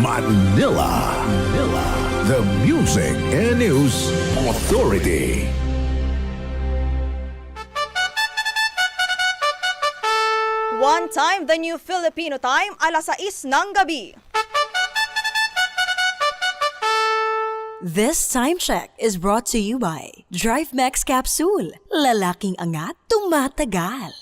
Manila. Manila. The Music and News Authority. One time, the new Filipino time, alas 6 ng gabi. This time check is brought to you by Drive Max Capsule. Lalaking angat, tumatagal.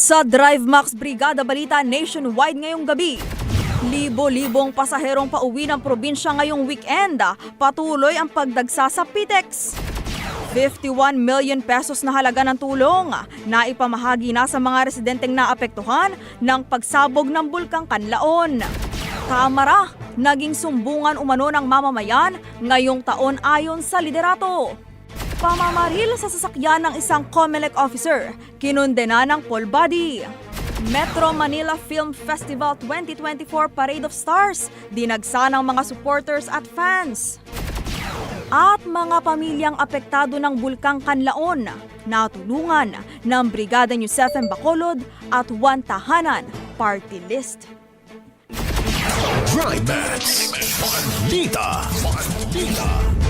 Sa Drive Max Brigada Balita nationwide ngayong gabi. Libo-libong pasaherong pauwi ng probinsya ngayong weekend. Patuloy ang pagdagsa sa PITEX. 51 million pesos na halaga ng tulong na ipamahagi na sa mga residenteng naapektuhan ng pagsabog ng Bulkang Kanlaon. Kamara, naging sumbungan umano ng mamamayan ngayong taon ayon sa liderato. Pamamaril sa sasakyan ng isang COMELEC officer, kinundena ng full body. Metro Manila Film Festival 2024 Parade of Stars, dinagsa ng mga supporters at fans. At mga pamilyang apektado ng Bulkang Kanlaon, natulungan ng Brigada FM Bacolod at One Tahanan Party List. Drive Max. Balita. Balita.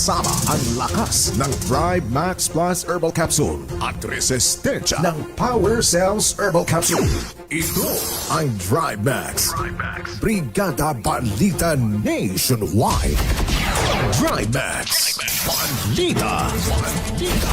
Kasama ang lakas ng Thrive Max Plus Herbal Capsule at resistensya ng Power Cells Herbal Capsule. Ito ang Thrive Max. Brigada Balita Nationwide. Thrive Max. Balita. Balita.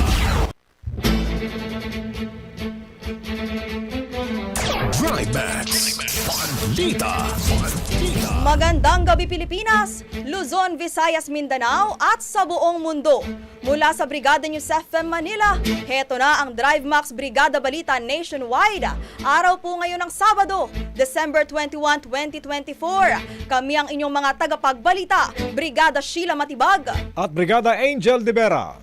Thrive Max. Balita. Balita. Magandang gabi Pilipinas, Luzon, Visayas, Mindanao at sa buong mundo. Mula sa Brigada News FM Manila, heto na ang Drive Max Brigada Balita Nationwide. Araw po ngayon ng Sabado, December 21, 2024. Kami ang inyong mga tagapagbalita, Brigada Sheila Matibag. at Brigada Angel de Vera.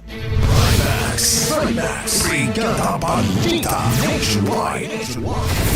Max. Max. Brigada Balita Nationwide.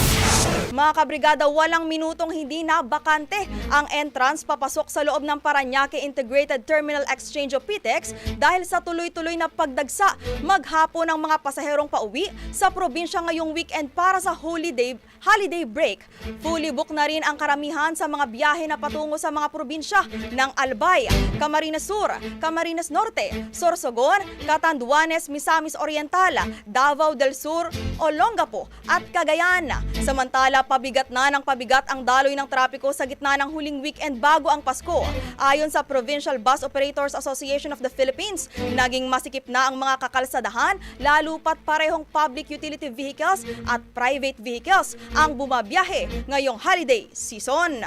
Mga kabrigada, walang minutong hindi na bakante ang entrance papasok sa loob ng Paranaque Integrated Terminal Exchange o PITEX dahil sa tuloy-tuloy na pagdagsa maghapon ng mga pasaherong pauwi sa probinsya ngayong weekend para sa holiday, holiday break. Fully book na rin ang karamihan sa mga biyahe na patungo sa mga probinsya ng Albay, Camarines Sur, Camarines Norte, Sorsogon, Catanduanes, Misamis Oriental, Davao del Sur, Olongapo at Cagayan. Samantala, pabigat na ng pabigat ang daloy ng trapiko sa gitna ng huling weekend bago ang Pasko. Ayon sa Provincial Bus Operators Association of the Philippines, naging masikip na ang mga kakalsadahan lalo pat parehong public utility vehicles at private vehicles ang bumabiyahe ngayong holiday season.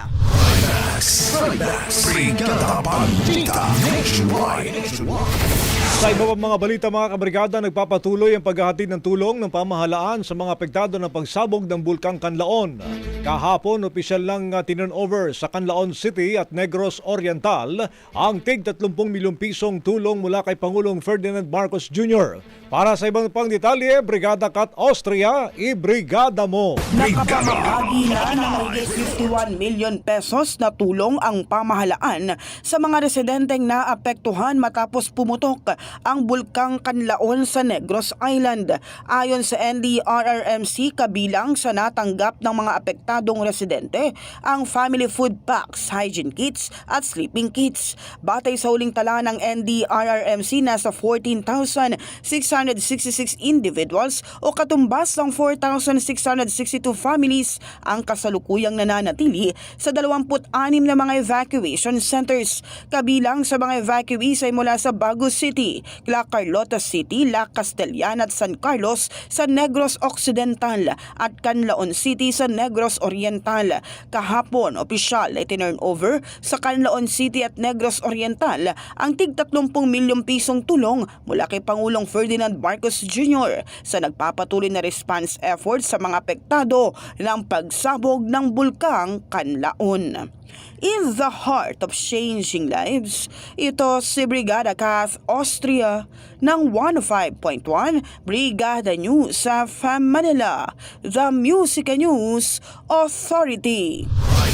Brigada Balita Nationwide. Sa iba pang mga balita mga kabrigada, nagpapatuloy ang paghahatid ng tulong ng pamahalaan sa mga apektado ng pagsabog ng Bulkang Kanlaon. Kahapon, opisyal lang uh, over sa Kanlaon City at Negros Oriental ang tig 30 milyong pisong tulong mula kay Pangulong Ferdinand Marcos Jr. Para sa ibang pang detalye, Brigada Kat Austria, i-brigada mo! Nakapamahagi na ng higit 51 million pesos na tulong ang pamahalaan sa mga residenteng naapektuhan matapos pumutok ang bulkang Kanlaon sa Negros Island. Ayon sa NDRRMC, kabilang sa natanggap ng mga apektadong residente ang family food packs, hygiene kits at sleeping kits. Batay sa huling tala ng NDRRMC, nasa 14,666 individuals o katumbas ng 4,662 families ang kasalukuyang nananatili sa 26 na mga evacuation centers. Kabilang sa mga evacuees ay mula sa Bago City, La Carlota City, La Castellana at San Carlos sa Negros Occidental at Canlaon City sa Negros Oriental. Kahapon, opisyal ay tinurn over sa Canlaon City at Negros Oriental ang tig 30 milyong pisong tulong mula kay Pangulong Ferdinand Marcos Jr. sa nagpapatuloy na response effort sa mga apektado ng pagsabog ng bulkang Kanlaon. In the heart of changing lives, ito si Brigada Kath Austria ng 105.1 Brigada News sa FAM Manila, The Music News Authority.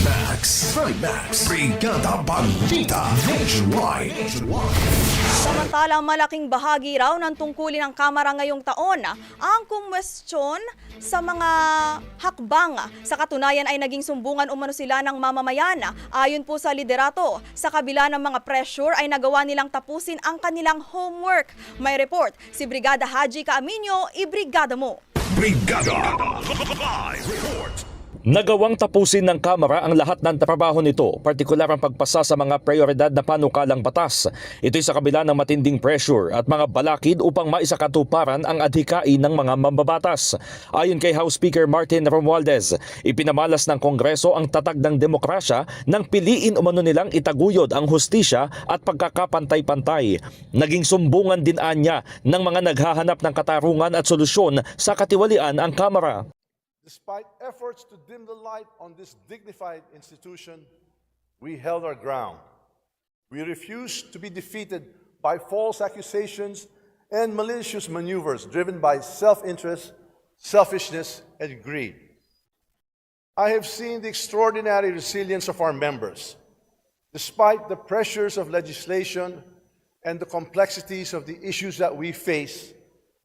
Max, Max, Brigada Balita Nationwide. Samantala, malaking bahagi raw ng tungkulin ng Kamara ngayong taon ang kumwestiyon sa mga hakbang. Sa katunayan ay naging sumbungan umano sila ng mamamayan. Ayon po sa liderato, sa kabila ng mga pressure ay nagawa nilang tapusin ang kanilang homework. May report si Brigada Haji Kaaminyo, ibrigada mo. Brigada Live Report. Nagawang tapusin ng Kamara ang lahat ng trabaho nito, partikular ang pagpasa sa mga prioridad na panukalang batas. Ito'y sa kabila ng matinding pressure at mga balakid upang maisakatuparan ang adhikain ng mga mambabatas. Ayon kay House Speaker Martin Romualdez, ipinamalas ng Kongreso ang tatag ng demokrasya nang piliin umano nilang itaguyod ang hustisya at pagkakapantay-pantay. Naging sumbungan din anya ng mga naghahanap ng katarungan at solusyon sa katiwalian ang Kamara. Despite efforts to dim the light on this dignified institution, we held our ground. We refused to be defeated by false accusations and malicious maneuvers driven by self interest, selfishness, and greed. I have seen the extraordinary resilience of our members. Despite the pressures of legislation and the complexities of the issues that we face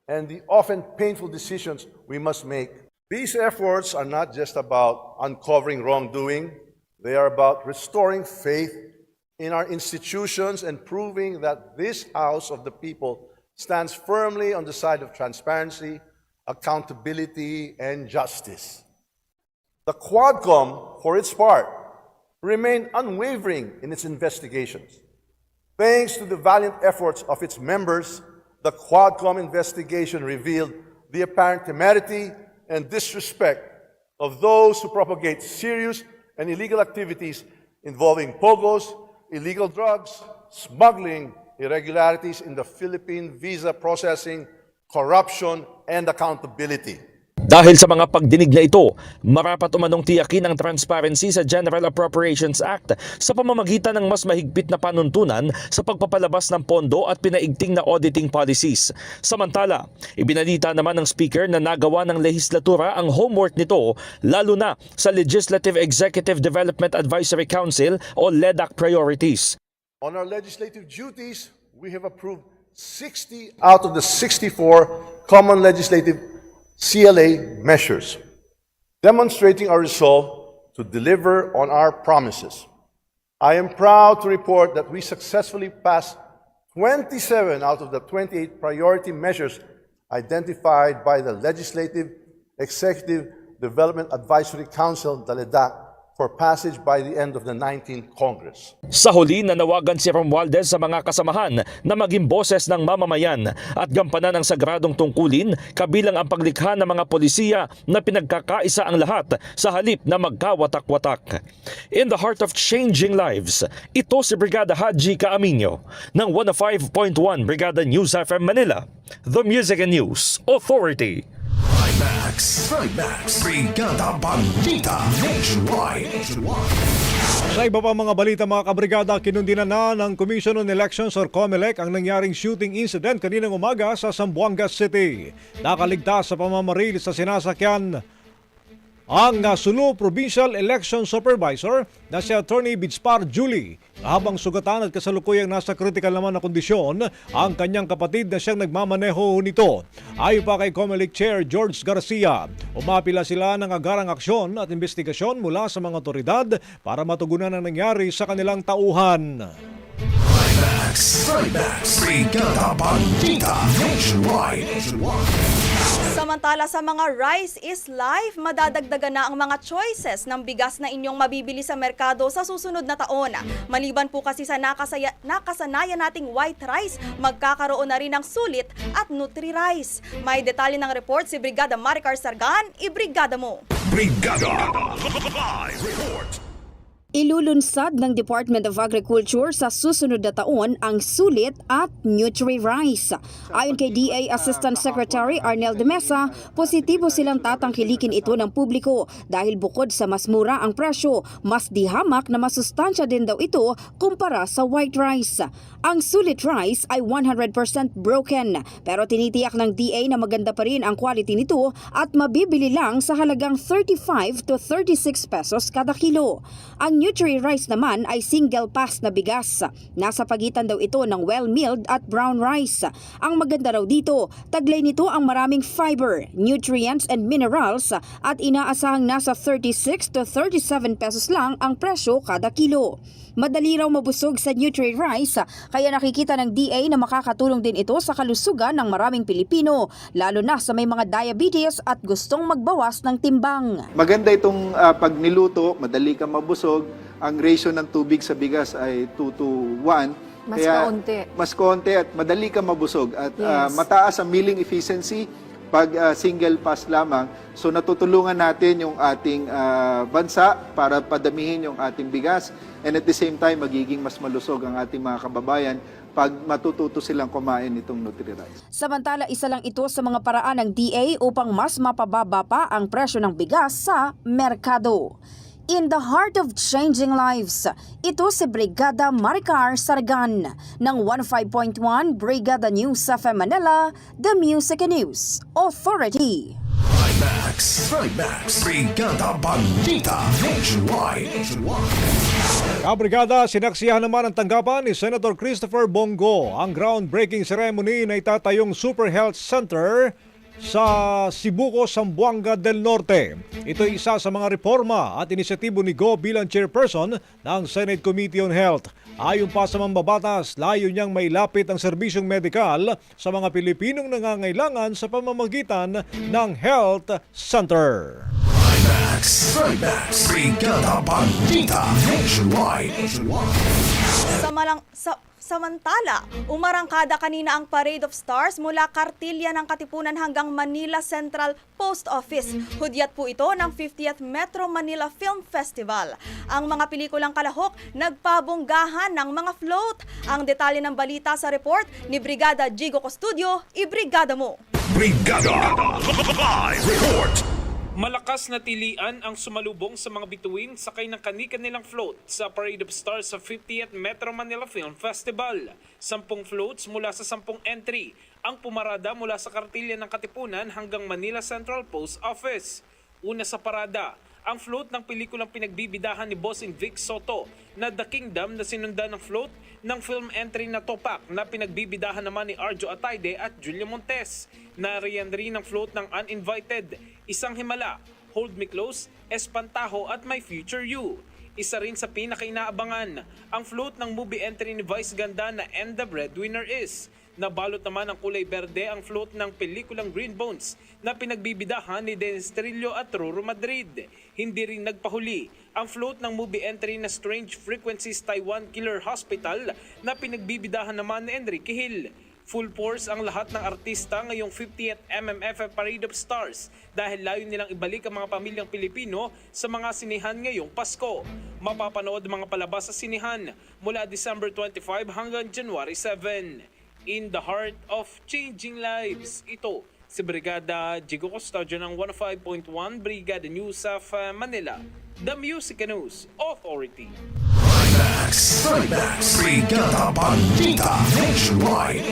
and the often painful decisions we must make, these efforts are not just about uncovering wrongdoing, they are about restoring faith in our institutions and proving that this House of the people stands firmly on the side of transparency, accountability, and justice. The Quadcom, for its part, remained unwavering in its investigations. Thanks to the valiant efforts of its members, the Quadcom investigation revealed the apparent temerity and disrespect of those who propagate serious and illegal activities involving pogos, illegal drugs, smuggling, irregularities in the Philippine visa processing, corruption, and accountability. Dahil sa mga pagdinig na ito, marapat umanong tiyakin ang transparency sa General Appropriations Act sa pamamagitan ng mas mahigpit na panuntunan sa pagpapalabas ng pondo at pinaigting na auditing policies. Samantala, ibinalita naman ng Speaker na nagawa ng lehislatura ang homework nito lalo na sa Legislative Executive Development Advisory Council o LEDAC priorities. On our legislative duties, we have approved 60 out of the 64 common legislative CLA measures, demonstrating our resolve to deliver on our promises. I am proud to report that we successfully passed 27 out of the 28 priority measures identified by the Legislative Executive Development Advisory Council, LEDAC, for passage by the end of the 19th Congress. Sa huli, nanawagan si Romualdez sa mga kasamahan na maging boses ng mamamayan at gampanan ang sagradong tungkulin kabilang ang paglikha ng mga polisiya na pinagkakaisa ang lahat sa halip na magkawatak-watak. In the heart of changing lives, ito si Brigada Haji Kaaminyo ng 105.1 Brigada News FM Manila, The Music and News Authority. Trimax, Trimax, Brigada Balita Nationwide. Sa iba pa mga balita mga kabrigada, kinundinan na ng Commission on Elections or COMELEC ang nangyaring shooting incident kaninang umaga sa Zamboanga City. Nakaligtas sa pamamaril sa sinasakyan ang uh, Sulu Provincial Election Supervisor na si Attorney Bidspar Julie. Habang sugatan at kasalukuyang nasa critical naman na kondisyon ang kanyang kapatid na siyang nagmamaneho nito. Ayon pa kay Comelec Chair George Garcia, umapila sila ng agarang aksyon at investigasyon mula sa mga otoridad para matugunan ang nangyari sa kanilang tauhan. Trimax, Trimax, Brigada Balita Nationwide. Samantala sa mga Rice is Life, madadagdagan na ang mga choices ng bigas na inyong mabibili sa merkado sa susunod na taon. Maliban po kasi sa nakasaya, nakasanayan nating white rice, magkakaroon na rin ng sulit at nutri-rice. May detalye ng report si Brigada Maricar Sargan, ibrigada mo. Brigada Live Report. Ilulunsad ng Department of Agriculture sa susunod na taon ang sulit at Nutri-Rice. Ayon kay DA Assistant Secretary Arnel de Mesa, positibo silang tatangkilikin ito ng publiko dahil bukod sa mas mura ang presyo, mas dihamak na masustansya din daw ito kumpara sa white rice. Ang sulit rice ay 100% broken pero tinitiyak ng DA na maganda pa rin ang quality nito at mabibili lang sa halagang 35 to 36 pesos kada kilo. Ang Nutri-Rice naman ay single pass na bigas. Nasa pagitan daw ito ng well-milled at brown rice. Ang maganda raw dito, taglay nito ang maraming fiber, nutrients and minerals at inaasahang nasa 36 to 37 pesos lang ang presyo kada kilo. Madali raw mabusog sa Nutri-Rice kaya nakikita ng DA na makakatulong din ito sa kalusugan ng maraming Pilipino, lalo na sa may mga diabetes at gustong magbawas ng timbang. Maganda itong ah, pag niluto, madali kang mabusog. Ang ratio ng tubig sa bigas ay 2 to 1. Mas Kaya, kaunti. Mas konti at madali kang mabusog. At ah, Yes. mataas ang milling efficiency pag ah, single pass lamang. So natutulungan natin yung ating ah, bansa para padamihin yung ating bigas. And at the same time, magiging mas malusog ang ating mga kababayan pag matututo silang kumain itong Nutri-Rice. Samantala, isa lang ito sa mga paraan ng DA upang mas mapababa pa ang presyo ng bigas sa merkado. In the heart of changing lives, ito si Brigada Maricar Sargan ng 15.1 Brigada News sa Manila, The Music and News Authority. Trimax, Trimax, Brigada Balita Nationwide. Kabrigada, sinaksihan naman ang tanggapan ni Senator Christopher Bongo. Ang groundbreaking ceremony na itatayong Super Health Center sa Sibuco, Zamboanga del Norte. Ito ay isa sa mga reforma at inisyatibo ni Go bilang chairperson ng Senate Committee on Health. Ayon pa sa mambabatas, layo niyang mailapit ang serbisyong medikal sa mga Pilipinong nangangailangan sa pamamagitan ng Health Center. Trimax, Trimax, Brigada Balita Nationwide. Sa malang, sa, samantala, umarangkada kanina ang Parade of Stars mula Kartilya ng Katipunan hanggang Manila Central Post Office. Hudyat po ito ng 50th Metro Manila Film Festival. Ang mga pelikulang kalahok nagpabonggahan ng mga float. Ang detalye ng balita sa report ni Brigada Jigo Custodio, ibrigada mo. Brigada Live Report Malakas na tilian ang sumalubong sa mga bituin sakay ng kani-kanilang float sa Parade of Stars sa 50th Metro Manila Film Festival. Sampung floats mula sa sampung entry ang pumarada mula sa kartilya ng Katipunan hanggang Manila Central Post Office. Una sa parada, ang float ng pelikulang pinagbibidahan ni Bossing Vic Soto na The Kingdom na sinundan ng float ng film entry na Topak na pinagbibidahan naman ni Arjo Atayde at Julia Montes. Nariyan rin ang float ng Uninvited, Isang Himala, Hold Me Close, Espantaho at My Future You. Isa rin sa pinakainaabangan, ang float ng movie entry ni Vice Ganda na And the Breadwinner Is. Nabalot naman ang kulay berde ang float ng pelikulang Green Bones na pinagbibidahan ni Dennis Trillo at Roro Madrid. Hindi rin nagpahuli ang float ng movie entry na Strange Frequencies Taiwan Killer Hospital na pinagbibidahan naman ni Enrique Hill. Full force ang lahat ng artista ngayong 50th MMFF Parade of Stars dahil layo nilang ibalik ang mga pamilyang Pilipino sa mga sinihan ngayong Pasko. Mapapanood mga palabas sa sinihan mula December 25 hanggang January 7. In the heart of changing lives, ito si Brigada Jigo Custodio ng 105.1 Brigada News of uh, Manila, The Music News Authority. Max Brigada Balita Nationwide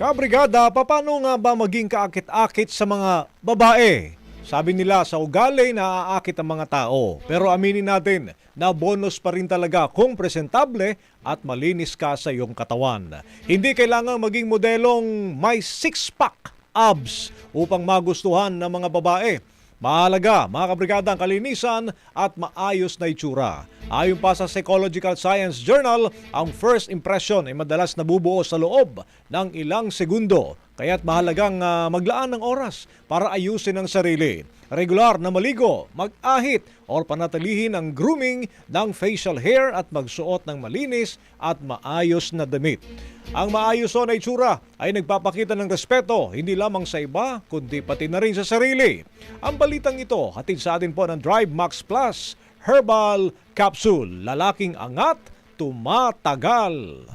Kabrigada, paano nga ba maging kaakit-akit sa mga babae? Sabi nila sa ugali na aakit ang mga tao. Pero aminin natin na bonus pa rin talaga kung presentable at malinis ka sa iyong katawan. Hindi kailangan maging modelong may six-pack abs upang magustuhan ng mga babae. Mahalaga, mga kabrigada, ang kalinisan at maayos na itsura. Ayon pa sa Psychological Science Journal, ang first impression ay madalas nabubuo sa loob ng ilang segundo. Kaya't mahalagang ah, maglaan ng oras para ayusin ang sarili. Regular na maligo, mag-ahit, or panatilihin ang grooming ng facial hair at magsuot ng malinis at maayos na damit. Ang maayos o na itsura ay nagpapakita ng respeto hindi lamang sa iba kundi pati na rin sa sarili. Ang balitang ito hatid sa atin po ng Drive Max Plus Herbal Capsule. Lalaking angat, tumatagal.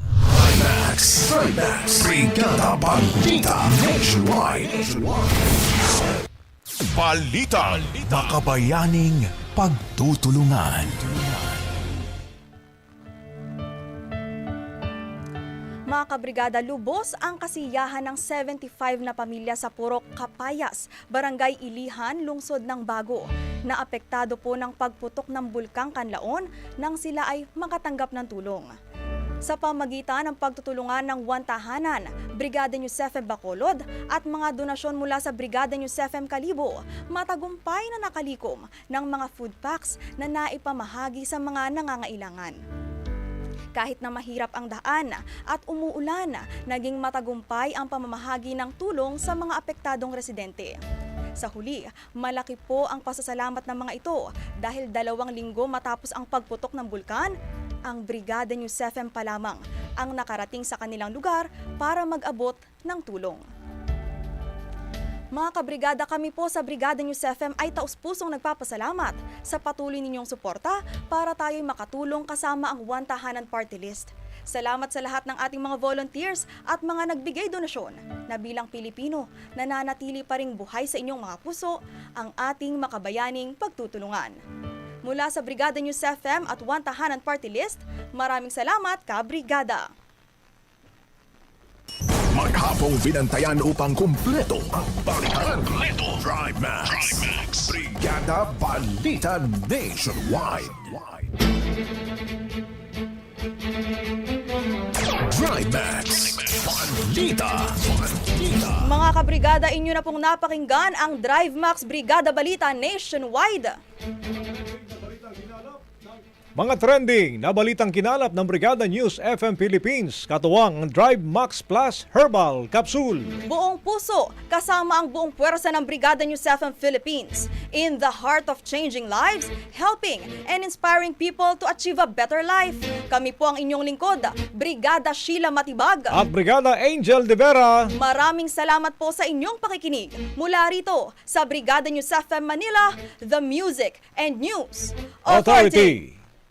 Brigada Balita Nationwide. Balita. Makabayaning Pagtutulungan. Mga kabrigada, lubos ang kasiyahan ng 75 na pamilya sa Purok Kapayas, Barangay Ilihan, Lungsod ng Bago, na apektado po ng pagputok ng bulkang Kanlaon nang sila ay makatanggap ng tulong. Sa pamagitan ng pagtutulungan ng One Tahanan, Brigada FM Bacolod at mga donasyon mula sa Brigada FM Kalibo, matagumpay na nakalikom ng mga food packs na naipamahagi sa mga nangangailangan. Kahit na mahirap ang daan at umuulan, naging matagumpay ang pamamahagi ng tulong sa mga apektadong residente. Sa huli, malaki po ang pasasalamat ng mga ito dahil dalawang linggo matapos ang pagputok ng bulkan, ang Brigada News FM pa lamang ang nakarating sa kanilang lugar para mag-abot ng tulong. Mga kabrigada, kami po sa Brigada News FM ay taus-pusong nagpapasalamat sa patuloy ninyong suporta para tayo'y makatulong kasama ang One Tahanan Party List. Salamat sa lahat ng ating mga volunteers at mga nagbigay donasyon na bilang Pilipino nananatili pa ring buhay sa inyong mga puso ang ating makabayaning pagtutulungan. Mula sa Brigada News FM at One Tahanan Party List, maraming salamat, Kabrigada! Maghapong binantayan upang kumpleto ang balitan. Kumpleto. Drive Max. Brigada Balita Nationwide. Drive Max. Balita. Balita. Mga kabrigada, inyo na pong napakinggan ang Drive Max Brigada Balita Nationwide. Mga trending na balitang kinalap ng Brigada News FM Philippines, katuwang ang Drive Max Plus Herbal Capsule. Buong puso, kasama ang buong puwersa ng Brigada News FM Philippines. In the heart of changing lives, helping and inspiring people to achieve a better life. Kami po ang inyong lingkod, Brigada Sheila Matibag. At Brigada Angel de Vera. Maraming salamat po sa inyong pakikinig. Mula rito sa Brigada News FM Manila, The Music and News Authority.